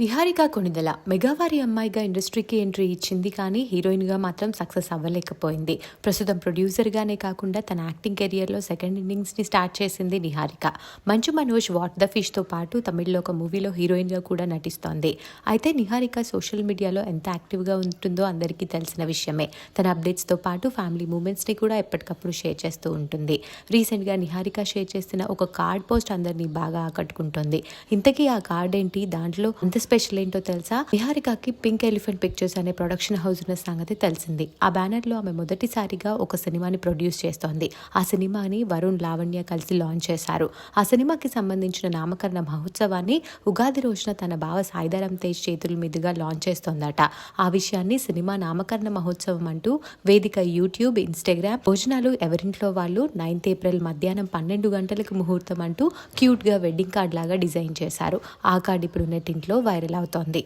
నిహారిక కొణిదల మెగావారి అమ్మాయిగా ఇండస్ట్రీకి ఎంట్రీ ఇచ్చింది కానీ హీరోయిన్గా మాత్రం సక్సెస్ అవ్వలేకపోయింది. ప్రస్తుతం ప్రొడ్యూసర్గానే కాకుండా తన యాక్టింగ్ కెరియర్లో సెకండ్ ఇన్నింగ్స్ని స్టార్ట్ చేసింది నిహారిక. మంచు మనోజ్ వాట్ ద ఫిష్తో పాటు తమిళ్ళో ఒక మూవీలో హీరోయిన్గా కూడా నటిస్తోంది. అయితే నిహారిక సోషల్ మీడియాలో ఎంత యాక్టివ్గా ఉంటుందో అందరికీ తెలిసిన విషయమే. తన అప్డేట్స్తో పాటు ఫ్యామిలీ మూమెంట్స్ని కూడా ఎప్పటికప్పుడు షేర్ చేస్తూ ఉంటుంది. రీసెంట్గా నిహారిక షేర్ చేసిన ఒక కార్డ్ పోస్ట్ అందరినీ బాగా ఆకట్టుకుంటుంది. ఇంతకీ ఆ కార్డ్ ఏంటి? దాంట్లో అంత స్పెషల్ ఏంటో తెలుసా? నిహారికకి పింక్ ఎలిఫెంట్ పిక్చర్స్ అనే ప్రొడక్షన్ హౌస్ ఉన్న సంగతి తెలిసింది. ఆ బ్యానర్లో ఆమె మొదటిసారిగా ఒక సినిమాని ప్రొడ్యూస్ చేస్తోంది. ఆ సినిమాని వరుణ్ లావణ్య కలిసి లాంచ్ చేశారు. ఆ సినిమాకి సంబంధించిన నామకరణ మహోత్సవాన్ని ఉగాది రోజున తన బావ సాయిధరం తేజ్ చేతుల మీదుగా లాంచ్ చేస్తోందట. ఆ విషయాన్ని సినిమా నామకరణ మహోత్సవం అంటూ వేదిక యూట్యూబ్ ఇన్స్టాగ్రామ్ భోజనాలు ఎవరింట్లో వాళ్ళు నైన్త్ ఏప్రిల్ మధ్యాహ్నం పన్నెండు గంటలకు ముహూర్తం అంటూ క్యూట్గా వెడ్డింగ్ కార్డ్ లాగా డిజైన్ చేశారు. ఆ కార్డ్ ఇప్పుడు నెట్టింట్లో వైరల్ అవుతోంది.